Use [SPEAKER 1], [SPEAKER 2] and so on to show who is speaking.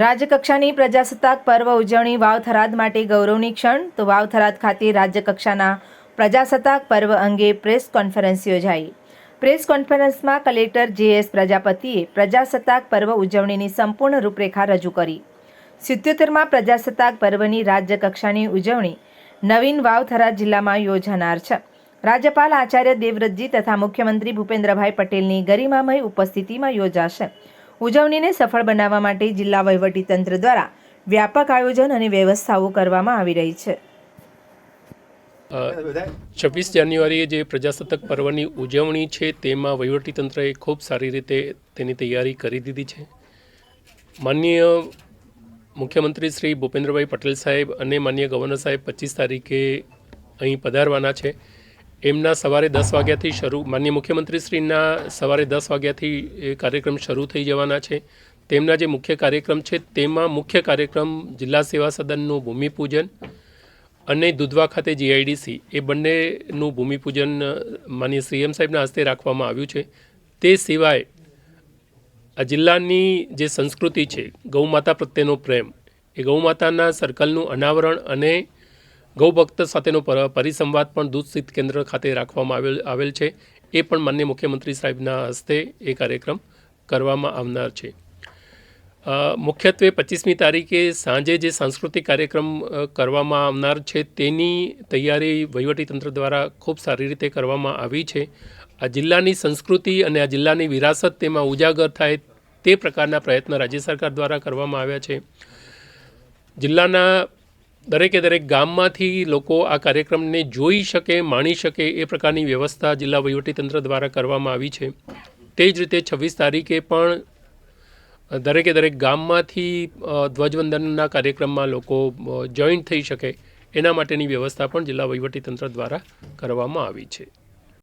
[SPEAKER 1] રાજ્યકક્ષાની પ્રજાસત્તાક પર્વ ઉજવણી વાવ થરાદ માટે ગૌરવની ક્ષણ. તો વાવ થરાદ ખાતે રાજ્યકક્ષાના પ્રજાસત્તાક પર્વ અંગે પ્રેસ કોન્ફરન્સ યોજાઈ. પ્રેસ કોન્ફરન્સમાં કલેક્ટર જે એસ પ્રજાપતિએ પ્રજાસત્તાક પર્વ ઉજવણીની સંપૂર્ણ રૂપરેખા રજૂ કરી. સિત્યોતેરમાં પ્રજાસત્તાક પર્વની રાજ્યકક્ષાની ઉજવણી નવીન વાવ થરાદ જિલ્લામાં યોજાનાર છે. રાજ્યપાલ આચાર્ય દેવવ્રતજી તથા મુખ્યમંત્રી ભૂપેન્દ્રભાઈ પટેલની ગરિમામય ઉપસ્થિતિમાં યોજાશે. ઉજવણીને સફળ બનાવવા માટે જિલ્લા વહીવટીતંત્ર દ્વારા વ્યાપક આયોજન અને વ્યવસ્થાઓ કરવામાં આવી રહી છે.
[SPEAKER 2] છવ્વીસ જાન્યુઆરીએ જે પ્રજાસત્તાક પર્વની ઉજવણી છે, તેમાં વહીવટીતંત્રએ ખૂબ સારી રીતે તેની તૈયારી કરી દીધી છે. માનનીય મુખ્યમંત્રી શ્રી ભૂપેન્દ્રભાઈ પટેલ સાહેબ અને માન્ય ગવર્નર સાહેબ પચીસ તારીખે અહીં પધારવાના છે. એમના સવારે દસ વાગ્યાથી શરૂ માન્ય મુખ્યમંત્રીશ્રીના સવારે દસ વાગ્યાથી એ કાર્યક્રમ શરૂ થઈ જવાના છે. તેમના જે મુખ્ય કાર્યક્રમ છે, તેમાં મુખ્ય કાર્યક્રમ જિલ્લા સેવા સદનનું ભૂમિપૂજન અને દુધવા ખાતે જીઆઈડીસી. એ બંનેનું ભૂમિપૂજન માન્ય સીએમ સાહેબના હસ્તે રાખવામાં આવ્યું છે. તે સિવાય આ જિલ્લાની જે સંસ્કૃતિ છે, ગૌમાતા પ્રત્યેનો પ્રેમ, એ ગૌમાતાના સર્કલનું અનાવરણ અને ગૌભક્ત સાથેનો પર- પરિસંવાદ પણ દૂધ સ્થિત કેન્દ્ર ખાતે રાખવામાં આવેલ આવેલ છે. એ પણ માન્ય મુખ્યમંત્રી સાહેબના હસ્તે એ કાર્યક્રમ કરવામાં આવનાર છે. મુખ્યત્વે પચીસમી તારીખે સાંજે જે સાંસ્કૃતિક કાર્યક્રમ કરવામાં આવનાર છે તેની તૈયારી વહીવટીતંત્ર દ્વારા ખૂબ સારી રીતે કરવામાં આવી છે. આ જિલ્લાની સંસ્કૃતિ અને આ જિલ્લાની વિરાસત તેમાં ઉજાગર થાય તે પ્રકારના પ્રયત્ન રાજ્ય સરકાર દ્વારા કરવામાં આવ્યા છે. જિલ્લાના દરેકે દરેક ગામમાંથી લોકો આ કાર્યક્રમને જોઈ શકે, માણી શકે એ પ્રકારની વ્યવસ્થા જિલ્લા વહીવટીતંત્ર દ્વારા કરવામાં આવી છે. તે જ રીતે છવ્વીસ તારીખે પણ દરેકે દરેક ગામમાંથી ધ્વજવંદનના કાર્યક્રમમાં લોકો જોઈન્ટ થઈ શકે. એના માટેની વ્યવસ્થા પણ જિલ્લા વહીવટીતંત્ર દ્વારા કરવામાં આવી છે.